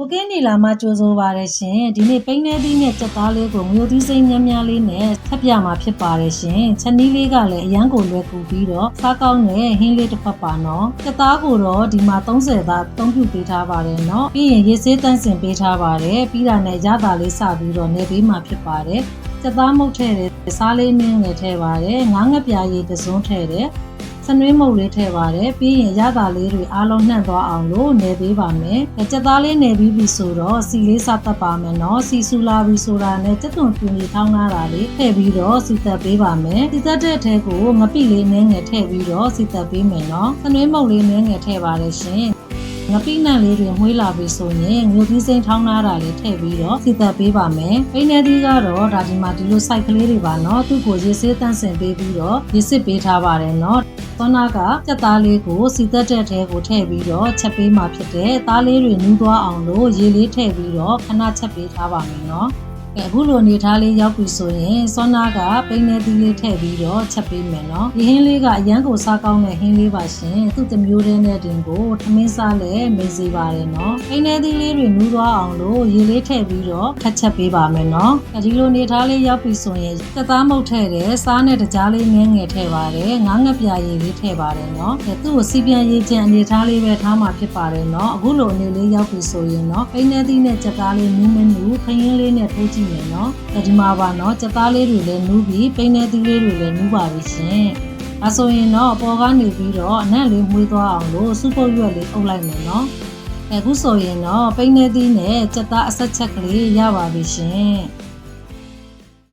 ကိုကင်းနေလာမှကြိုးစိုးပါရရှင်ဒီနေ့ပိန်းနေသီးနဲ့ကြက်သားလေးကိုငွေသီးစိမ့်များများလေးနဲ့ထပ်ပြမှာဖြစ်ပါတယ်ရှင်ချက်နီးလေးကလည်းအရန်ကိုလွယ်ကူပြီးတော့စားကောင်းတဲ့ဟင်းလေးတစ်ဖက်ပါနော်ကြက်သားကိုတော့ဒီမှာ30သားသုံးပြုပေးထားပါတယ်နော်ပြီးရင်ရေဆေးတန်းစင်ပေးထားပါတယ်ပြီးတာနဲ့ရတာလေးစပြီးတော့နေပေးမှာဖြစ်ပါတယ်ကြက်သားမုတ်ထဲတယ်စားလေးနင်းငယ်ထဲပါတယ်ငါးငပြားရည်တစ်စုံထဲတယ် စနွေးမုတ်လေးထည့်ပါတယ်ပြီးရင်ရတာလေးတွေအားလုံးနှံ့သွားအောင်လို့နေပေးပါမယ်။ကြက်သားလေးနေပြီးပြီဆိုတော့စီလေးစတက်ပါမယ်နော်။စီဆူလာပြီဆိုတာနဲ့ကြက်သွန်ပြူကြီးထောင်းလာတာလေးထည့်ပြီးတော့စီတက်ပေးပါမယ်။စီတက်တဲ့အထဲကိုငပိလေးနည်းငယ်ထည့်ပြီးတော့စီတက်ပေးမယ်နော်။စနွေးမုတ်လေးနည်းငယ်ထည့်ပါတယ်ရှင်။ ငပိနံလေးတွေမှုေးလာပြီဆိုရင်ငွေပြီးစိမ့်ထောင်းလာတာလေးထည့်ပြီးတော့စီသက်ပေးပါမယ်။ပိနေသီးကတော့ဒါဒီမှာဒီလို site ကလေးတွေပါနော်။သူ့ကိုရေဆေးတန့်စင်ပေးပြီးတော့ရေစစ်ပေးထားပါတယ်နော်။သောနာကကြက်သားလေးကိုစီသက်တဲ့ထဲကိုထည့်ပြီးတော့ချက်ပေးမှဖြစ်တဲ့သားလေးတွေနူးသွားအောင်လို့ရေလေးထည့်ပြီးတော့ခဏချက်ပေးထားပါမယ်နော်။ ကဲအခုလိုအနေထားလေးရောက်ပြီဆိုရင်စောနာကပိန်းနေသီးလေးထည့်ပြီးတော့ချက်ပေးမယ်နော်ဒီဟင်းလေးကအရန်ကိုစားကောင်းတဲ့ဟင်းလေးပါရှင်သူ့တမျိုးတည်းနဲ့တင်ကိုထမင်းစားလဲမေးစေပါတယ်နော်ပိန်းနေသီးလေးတွေနူးသွားအောင်လို့ရေလေးထည့်ပြီးတော့ခက်ချက်ပေးပါမယ်နော်ဒီလိုအနေထားလေးရောက်ပြီဆိုရင်စက်သားမုတ်ထည့်တယ်စားနဲ့တကြားလေးငဲငယ်ထည့်ပါတယ်ငါးငပြာရည်လေးထည့်ပါတယ်နော်အဲသူ့ကိုစီပြန်ရေးချင်အနေထားလေးပဲထားမှာဖြစ်ပါတယ်နော်အခုလိုအနေလေးရောက်ပြီဆိုရင်နော်ပိန်းနေသီးနဲ့စက်သားလေးနူးမနူးခရင်းလေးနဲ့ထိုးကြည့်မယ်နော်ဒီမှာပါနော်စက်သားလေးတွေလည်းနူးပြီးပိန်းနေသီးလေးတွေလည်းနူးပါပြီရှင်အဲဆိုရင်တော့အပေါ်ကနေပြီးတော့အနံ့လေးမှုေးသွားအောင်လို့စုပုတ်ရွက်လေးအုပ်လိုက်မယ်နော်အခုဆိုရင်တော့ပိန်းနေသီးနဲ့စက်သားအဆက်ချက်ကလေးရပါပြီရှင်